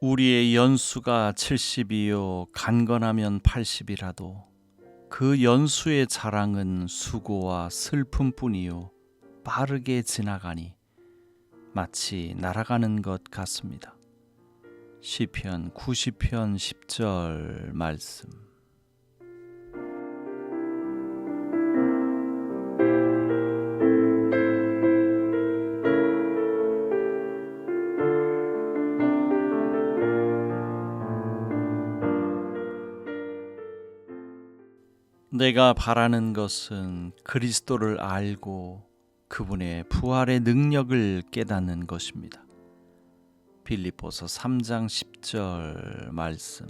우리의 연수가 70이요 간건하면 80이라도 그 연수의 자랑은 수고와 슬픔뿐이요 빠르게 지나가니 마치 날아가는 것 같습니다. 시편 90편 10절 말씀 내가 바라는 것은 그리스도를 알고 그분의 부활의 능력을 깨닫는 것입니다. 빌립보서 3장 10절 말씀.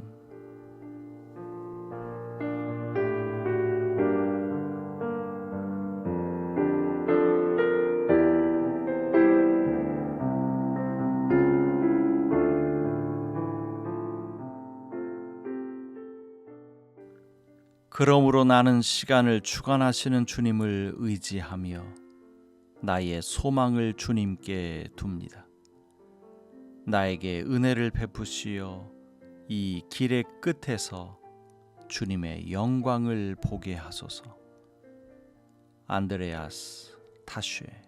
그러므로 나는 시간을 주관하시는 주님을 의지하며 나의 소망을 주님께 둡니다. 나에게 은혜를 베푸시어 이 길의 끝에서 주님의 영광을 보게 하소서. 안드레아스 타슈에